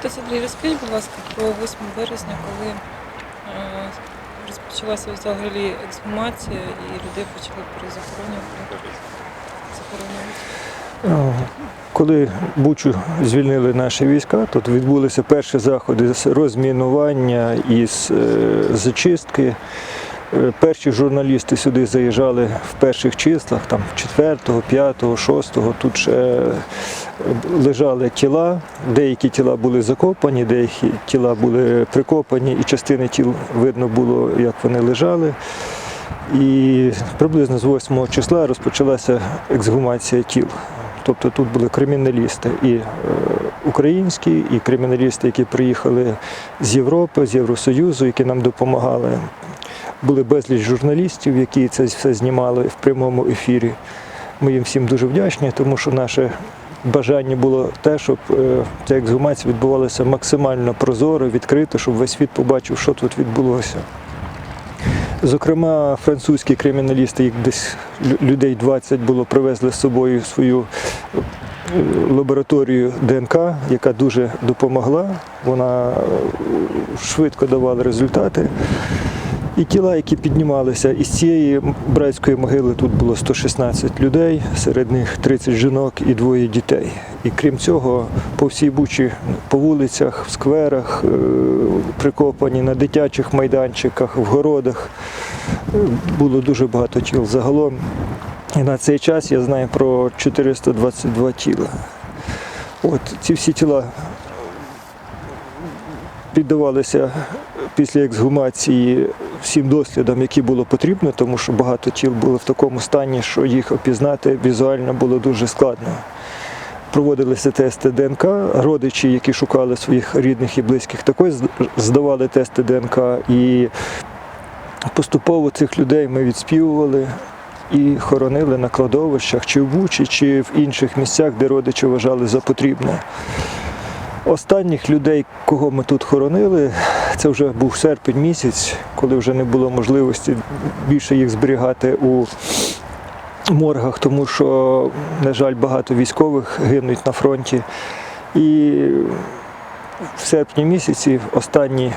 Отець Андрій, розкажіть, будь ласка, про 8 березня, коли е, розпочалася взагалі ексгумація і людей почали перезахоронювати. Захоронювати. Е, Коли Бучу звільнили наші війська, тут відбулися перші заходи з розмінування і з е, зачистки. Е, Перші журналісти сюди заїжджали в перших числах, там 4, 5, 6. Тут ще е, лежали тіла. Деякі тіла були закопані, деякі тіла були прикопані, і частини тіл видно було, як вони лежали. І приблизно з 8 числа розпочалася ексгумація тіл. Тобто тут були криміналісти і е, українські, і криміналісти, які приїхали з Європи, з Євросоюзу, які нам допомагали. Були безліч журналістів, які це все знімали в прямому ефірі. Ми їм всім дуже вдячні, тому що наше бажання було те, щоб е, ця ексгумація відбувалася максимально прозоро, відкрито, щоб весь світ побачив, що тут відбулося. Зокрема, французькі криміналісти, їх десь людей 20 було, привезли з собою свою е, лабораторію ДНК, яка дуже допомогла. Вона е, швидко давала результати. І тіла, які піднімалися із цієї братської могили, тут було 116 людей, серед них 30 жінок і двоє дітей. І крім цього, по всій Бучі, по вулицях, в скверах, е, прикопані на дитячих майданчиках, в городах е, було дуже багато тіл. Загалом і на цей час я знаю про 422 тіла. От ці всі тіла піддавалися після ексгумації всім дослідам, які було потрібно, тому що багато тіл було в такому стані, що їх опізнати візуально було дуже складно. Проводилися тести ДНК. Родичі, які шукали своїх рідних і близьких, також здавали тести ДНК. І поступово цих людей ми відспівували і хоронили на кладовищах, чи в Бучі, чи в інших місцях, де родичі вважали за потрібне. Останніх людей, кого ми тут хоронили, це вже був серпень місяць, коли вже не було можливості більше їх зберігати у моргах, тому що, на жаль, багато військових гинуть на фронті. І в серпні місяці останні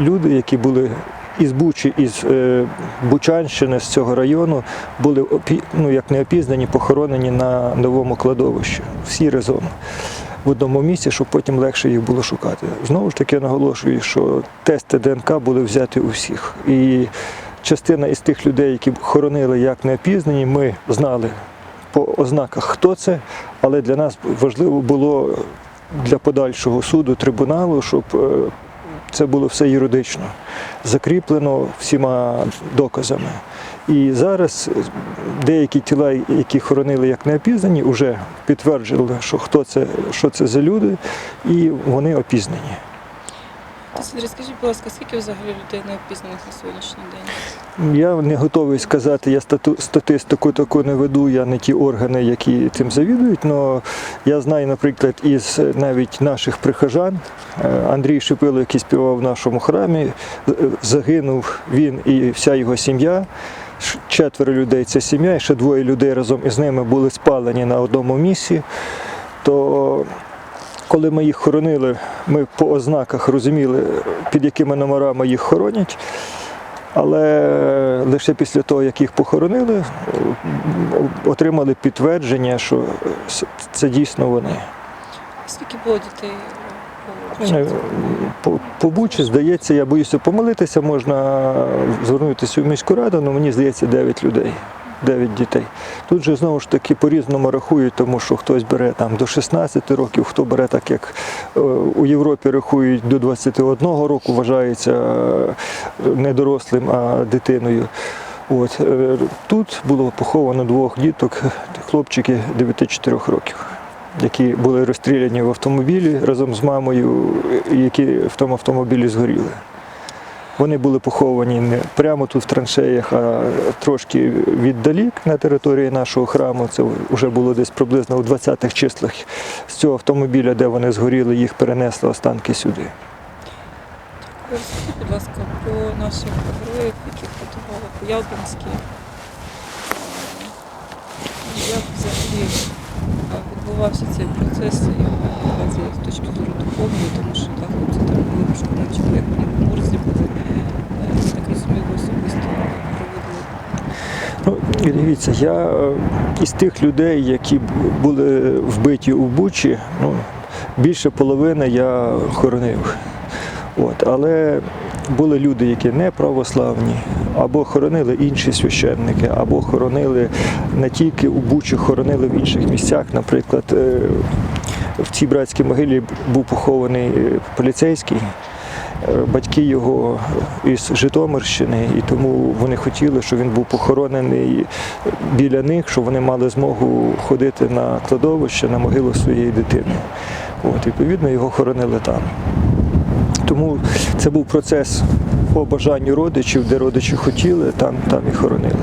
люди, які були із Бучі, із е, Бучанщини, з цього району, були ну, як не опізнані, похоронені на новому кладовищі. Всі разом в одному місці, щоб потім легше їх було шукати. Знову ж таки наголошую, що тести ДНК були взяті у всіх. І частина із тих людей, які хоронили як неопізнані, ми знали по ознаках, хто це, але для нас важливо було для подальшого суду, трибуналу, щоб е, це було все юридично закріплено всіма доказами. І зараз деякі тіла, які хоронили як неопізнані, вже підтверджували, що хто це, що це за люди, і вони опізнані. Скажіть, будь ласка, скільки взагалі людей не опізнаних на сьогоднішній день? Я не готовий сказати, я стату- статистику таку не веду, я не ті органи, які цим завідують. але я знаю, наприклад, із навіть наших прихожан, е, Андрій Шипило, який співав в нашому храмі, е, загинув він і вся його сім'я. Четверо людей це сім'я, і ще двоє людей разом із ними були спалені на одному місці. То коли ми їх хоронили, ми по ознаках розуміли, під якими номерами їх хоронять. Але лише після того, як їх похоронили, отримали підтвердження, що це дійсно вони. Скільки було дітей Е, початку? По, по Бучі, здається, я боюся помилитися, можна звернутися в міську раду, але мені здається 9 людей. 9 дітей. Тут же знову ж таки по-різному рахують, тому що хтось бере там до 16 років, хто бере так, як е, у Європі рахують до 21 року, вважається е, не дорослим, а дитиною. От. Тут було поховано двох діток, хлопчики 9-4 років, які були розстріляні в автомобілі разом з мамою, які в тому автомобілі згоріли. Вони були поховані не прямо тут в траншеях, а трошки віддалік на території нашого храму. Це вже було десь приблизно у 20-х числах. З цього автомобіля, де вони згоріли, їх перенесли останки сюди. Розкажіть, будь ласка, про наших героїв, яких готували по Ялтинській. Як взагалі е, відбувався цей процес і як духовні, тому що так, хлопці там були пошкодовчики, як вони в морзі були. Е, так розумію, особисто проводили. Ну, дивіться, я е, із тих людей, які були вбиті у Бучі, ну, більше половини я хоронив. От, але були люди, які не православні, або хоронили інші священники, або хоронили не тільки у Бучі, хоронили в інших місцях. Наприклад, е, в цій братській могилі був похований е, поліцейський. Е, Батьки його із Житомирщини, і тому вони хотіли, щоб він був похоронений біля них, щоб вони мали змогу ходити на кладовище, на могилу своєї дитини. От, відповідно, його хоронили там. Тому це був процес по бажанню родичів, де родичі хотіли, там, там і хоронили.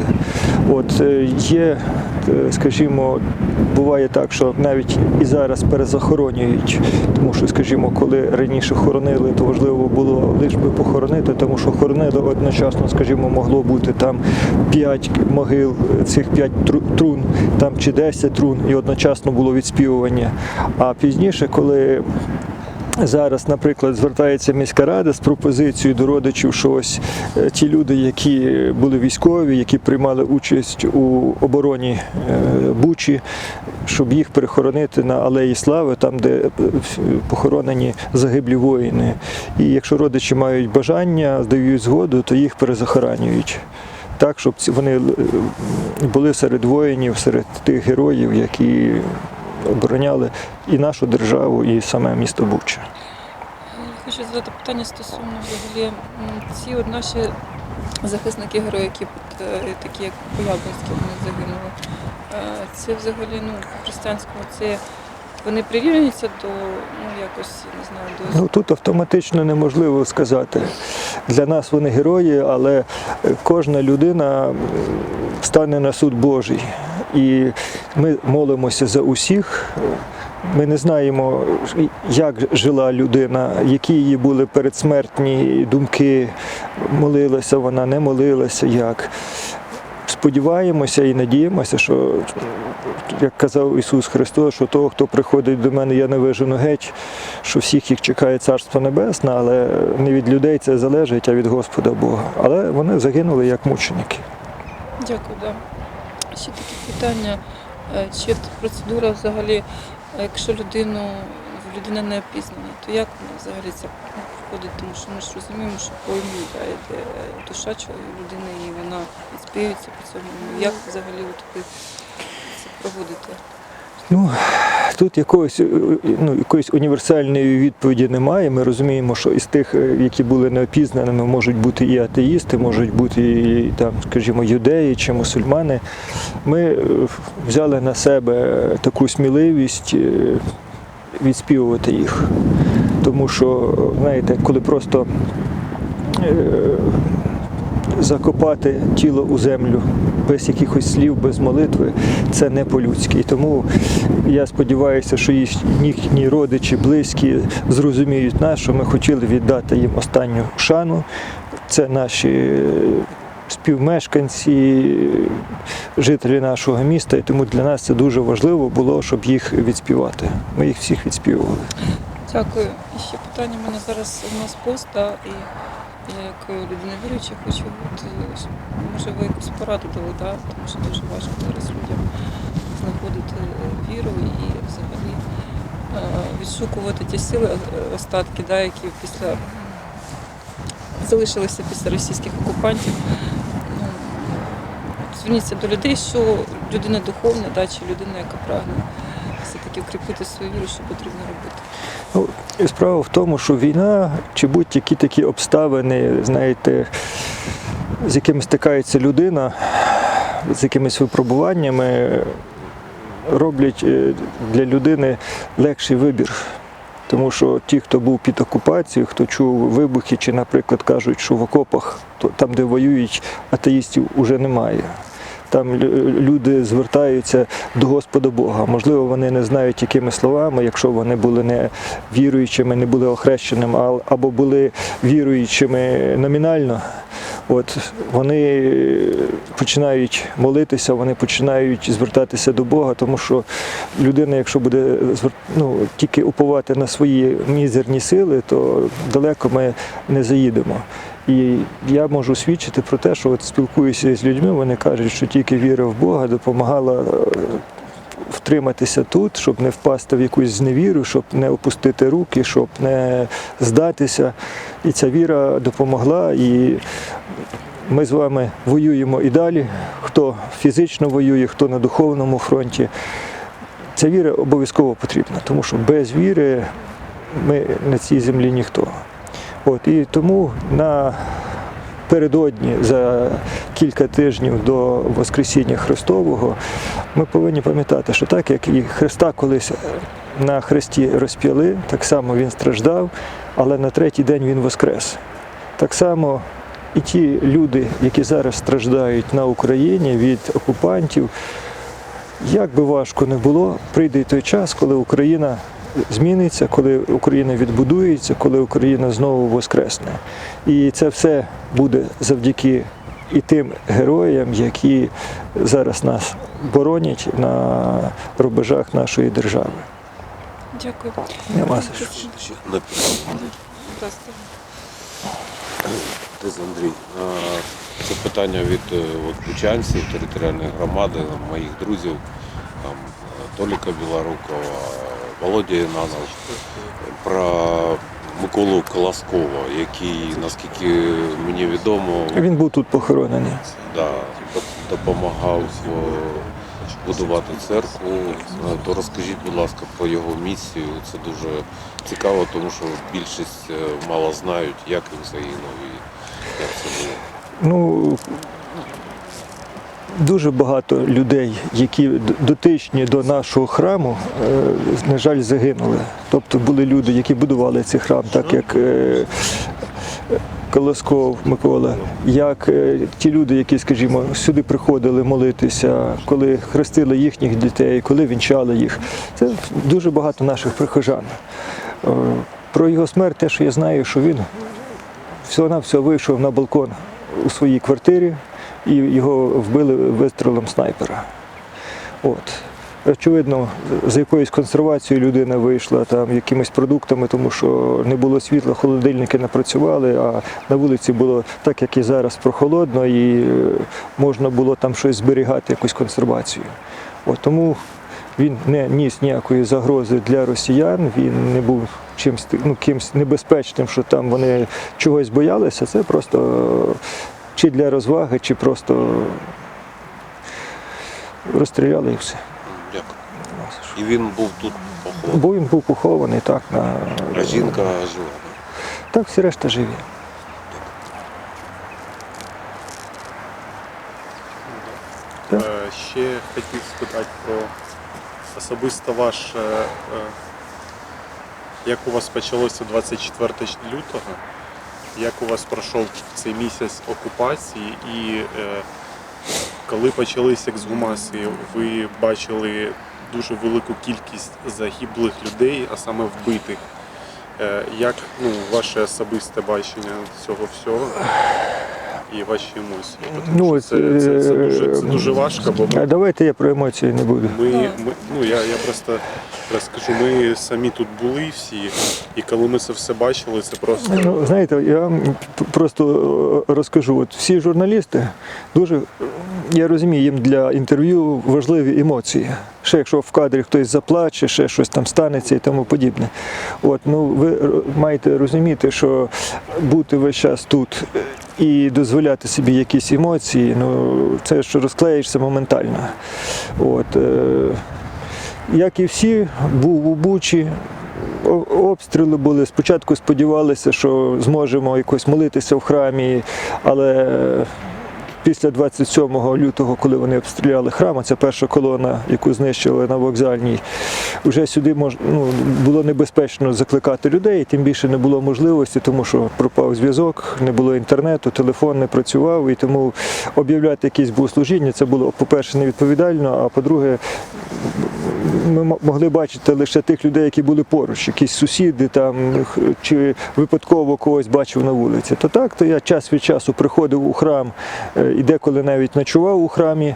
От е, є, е, скажімо, буває так, що навіть і зараз перезахоронюють, тому що, скажімо, коли раніше хоронили, то важливо було лише би похоронити, тому що хоронили одночасно, скажімо, могло бути там 5 могил, цих 5 трун, там чи 10 трун, і одночасно було відспівування. А пізніше, коли Зараз, наприклад, звертається міська рада з пропозицією до родичів, що ось е, ті люди, які були військові, які приймали участь у обороні е, Бучі, щоб їх перехоронити на Алеї Слави, там, де е, похоронені загиблі воїни. І якщо родичі мають бажання, дають згоду, то їх перезахоранюють. Так, щоб вони були серед воїнів, серед тих героїв, які обороняли і нашу державу, і саме місто Буча. Хочу задати питання стосовно взагалі ці от наші захисники герої, які е, такі як Появинські, вони загинули. Е, Це взагалі ну, по-християнському це вони прирівнюються до ну якось не знаю до Ну тут автоматично неможливо сказати. Для нас вони герої, але е, кожна людина стане на суд Божий. І ми молимося за усіх. Ми не знаємо, як жила людина, які її були передсмертні думки, молилася вона, не молилася, як. Сподіваємося і надіємося, що, як казав Ісус Христос, що того, хто приходить до мене, я не вижену геть, що всіх їх чекає Царство Небесне, але не від людей це залежить, а від Господа Бога. Але вони загинули як мученики. Дякую, да. Ще таке питання. е, Чи процедура взагалі, е, якщо людину людина не опізнана, то як вона взагалі це проходить? Тому що ми ж розуміємо, що по ім'ю да, е, душа людини і вона відспівується по цьому. Як взагалі от ви проводите? Ну, тут якогось, е, ну, якоїсь універсальної відповіді немає. Ми розуміємо, що із тих, е, які були неопізнаними, можуть бути і атеїсти, можуть бути і там, скажімо, юдеї чи мусульмани. Ми е, взяли на себе таку сміливість е, відспівувати їх. Тому що, знаєте, коли просто е, закопати тіло у землю без якихось слів, без молитви, це не по-людськи. І Тому я сподіваюся, що їхні родичі, близькі зрозуміють нас, що ми хотіли віддати їм останню шану. Це наші е, співмешканці, жителі нашого міста, і тому для нас це дуже важливо було, щоб їх відспівати. Ми їх всіх відспівували. Дякую. І ще питання в мене зараз у нас пост, і я як людина віруюча хочу, от, може ви якусь пораду дали, да, тому що дуже важко зараз людям знаходити е, віру і взагалі е, відшукувати ті сили, е, остатки, да, які після залишилися після російських окупантів. Ну, зверніться до людей, що людина духовна, да, чи людина, яка прагне все-таки укріпити свою віру, що потрібно робити. Справа в тому, що війна чи будь-які такі обставини, знаєте, з якими стикається людина, з якимись випробуваннями, роблять е, для людини легший вибір. Тому що ті, хто був під окупацією, хто чув вибухи, чи, наприклад, кажуть, що в окопах, то там, де воюють, атеїстів уже немає. Там люди звертаються до Господа Бога. Можливо, вони не знають, якими словами, якщо вони були не віруючими, не були охрещеними, або були віруючими номінально. От вони починають молитися, вони починають звертатися до Бога, тому що людина, якщо буде ну, тільки уповати на свої мізерні сили, то далеко ми не заїдемо. І я можу свідчити про те, що от спілкуюся з людьми, вони кажуть, що тільки віра в Бога допомагала е, втриматися тут, щоб не впасти в якусь зневіру, щоб не опустити руки, щоб не здатися. І ця віра допомогла. І ми з вами воюємо і далі. Хто фізично воює, хто на духовному фронті. Ця віра обов'язково потрібна, тому що без віри ми на цій землі ніхто. От, і тому на передодні за кілька тижнів до Воскресіння Христового ми повинні пам'ятати, що так як і Христа колись на хресті розп'яли, так само Він страждав, але на третій день Він воскрес. Так само і ті люди, які зараз страждають на Україні від окупантів, як би важко не було, прийде той час, коли Україна зміниться, коли Україна відбудується, коли Україна знову воскресне. І це все буде завдяки і тим героям, які зараз нас боронять на рубежах нашої держави. Дякую. Нема за що. Андрій. Це питання від е, бучанців, територіальної громади, моїх друзів, там, е, Толіка Білорукова, Володя Інанов, про Миколу Колоскова, який, наскільки мені відомо, Він був тут похоронений. да, допомагав е, будувати церкву. Е, То розкажіть, будь ласка, про його місію. Це дуже цікаво, тому що більшість е, мало знають, як він загинув і як це було. Ну, дуже багато людей, які дотичні до нашого храму, е, на жаль, загинули. Тобто були люди, які будували цей храм, так як е, Колосков Микола, як е, ті люди, які, скажімо, сюди приходили молитися, коли хрестили їхніх дітей, коли вінчали їх. Це дуже багато наших прихожан. Про його смерть, те, що я знаю, що він всього-навсього вийшов на балкон у своїй квартирі і його вбили вистрілом снайпера. От. Очевидно, за якоюсь консервацією людина вийшла там якимись продуктами, тому що не було світла, холодильники не працювали, а на вулиці було так, як і зараз, прохолодно, і е, можна було там щось зберігати, якусь консервацію. От, тому він не ніс ніякої загрози для росіян, він не був чимсь ну, кимсь небезпечним, що там вони чогось боялися. Це просто чи для розваги, чи просто розстріляли і все. Дякую. І він був тут похований. Бо він був похований так на А жінка жива. так, всі решта живі. Так. Е, Ще хотів спитати про особисто ваш, е, е, як у вас почалося 24 лютого, як у вас пройшов цей місяць окупації і е, коли почалися ексгумації, ви бачили дуже велику кількість загиблих людей, а саме вбитих. Е, Як ну, ваше особисте бачення цього всього і ваші емоції? Ну, це, це, це, е, дуже, це дуже важко, бо ми, давайте я про емоції не буду. ми, ми ну я, я просто розкажу, ми самі тут були всі, і коли ми це все бачили, це просто Ну, знаєте, я вам п- просто е, розкажу. От всі журналісти дуже, е, я розумію, їм для інтерв'ю важливі емоції. Ще якщо в кадрі хтось заплаче, ще щось там станеться і тому подібне. От, ну, ви р- маєте розуміти, що бути весь час тут е, і дозволяти собі якісь емоції, ну, це що розклеїшся моментально. От, е, як і всі, був у Бучі, обстріли були. Спочатку сподівалися, що зможемо якось молитися в храмі, але після 27 лютого, коли вони обстріляли храм, це перша колона, яку знищили на вокзальній, вже сюди мож, ну, було небезпечно закликати людей, тим більше не було можливості, тому що пропав зв'язок, не було інтернету, телефон не працював, і тому об'являти якісь богослужіння це було, по-перше, невідповідально, а по-друге, ми могли бачити лише тих людей, які були поруч, якісь сусіди там чи випадково когось бачив на вулиці. То так, то я час від часу приходив у храм е, і деколи навіть ночував у храмі.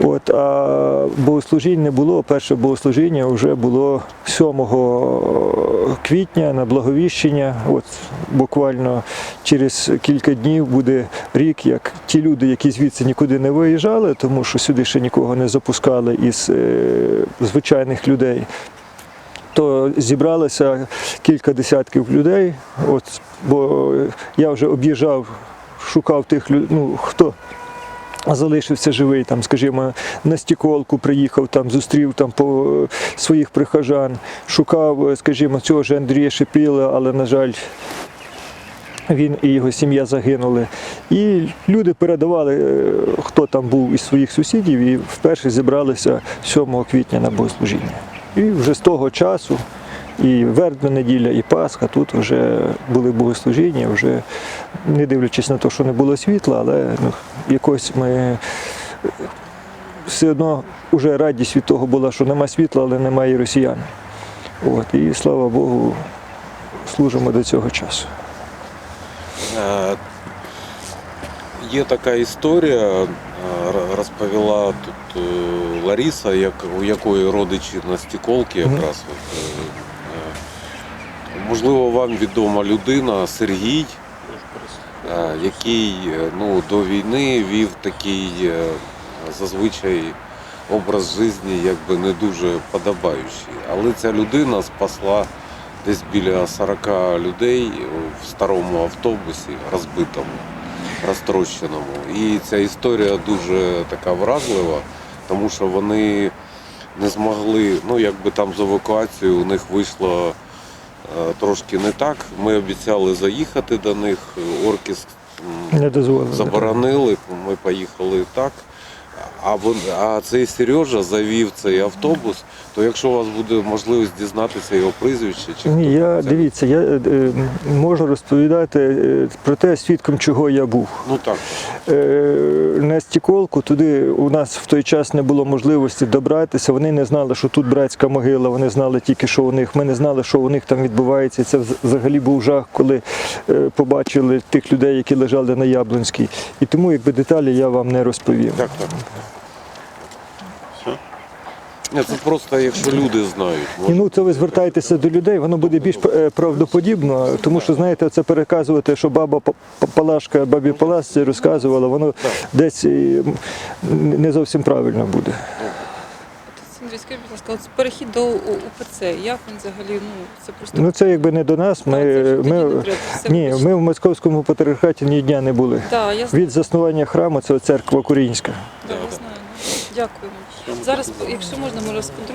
От, а богослужінь не було. Перше богослужіння вже було 7 квітня на благовіщення. От буквально через кілька днів буде рік, як ті люди, які звідси нікуди не виїжджали, тому що сюди ще нікого не запускали із е, звичайних людей. То зібралося кілька десятків людей. От, бо я вже об'їжджав, шукав тих людей, ну, хто залишився живий, там, скажімо, на стіколку приїхав, там, зустрів там, по е, своїх прихожан, шукав, е, скажімо, цього ж Андрія Шепіла, але, на жаль, він і його сім'я загинули. І люди передавали, е, хто там був із своїх сусідів, і вперше зібралися 7 квітня на богослужіння. І вже з того часу, і Вербна неділя, і Пасха тут вже були богослужіння, вже не дивлячись на те, що не було світла, але ну, якось ми е, все одно вже радість від того була, що нема світла, але немає і росіян. От, і слава Богу, служимо до цього часу. Е, Є така історія, е, розповіла тут Лариса, як, у якої родичі на стіколки якраз. Е, е, можливо, вам відома людина Сергій, е, який е, ну, до війни вів такий е, зазвичай образ життя якби не дуже подобаючий. Але ця людина спасла десь біля 40 людей в старому автобусі, розбитому, розтрощеному. І ця історія дуже така вразлива, тому що вони не змогли, ну якби там з евакуацією у них вийшло трошки не так. Ми обіцяли заїхати до них, орки заборонили, ми поїхали так. А, вон- а цей Сережа завів цей автобус, то якщо у вас буде можливість дізнатися його прізвище, чи Ні, хто я це- дивіться, я е, е, можу розповідати е, про те, свідком чого я був. Ну так. Е, на стіколку туди у нас в той час не було можливості добратися. Вони не знали, що тут братська могила. Вони знали тільки, що у них. Ми не знали, що у них там відбувається. Це взагалі був жах, коли е, побачили тих людей, які лежали на Яблонській. І тому, якби деталі я вам не розповім. Так, так. Ні, це просто якщо люди знають. І ну це ви звертаєтеся до людей, воно буде більш е, правдоподібно, тому що знаєте, це переказувати, що баба П- П- Палашка бабі Паласці розказувала, воно десь е, м, не зовсім правильно буде. Скажіть, будь ласка, от перехід до УПЦ, як він взагалі, ну, це просто... Ну це якби не до нас. Та, це Ми, ми, треба, ні, ми в московському патріархаті ні дня не були. Да, я знаю, Від заснування храму це церква Українська. да, я знаю. Дякую. Зараз, якщо можна, ми розподивимося.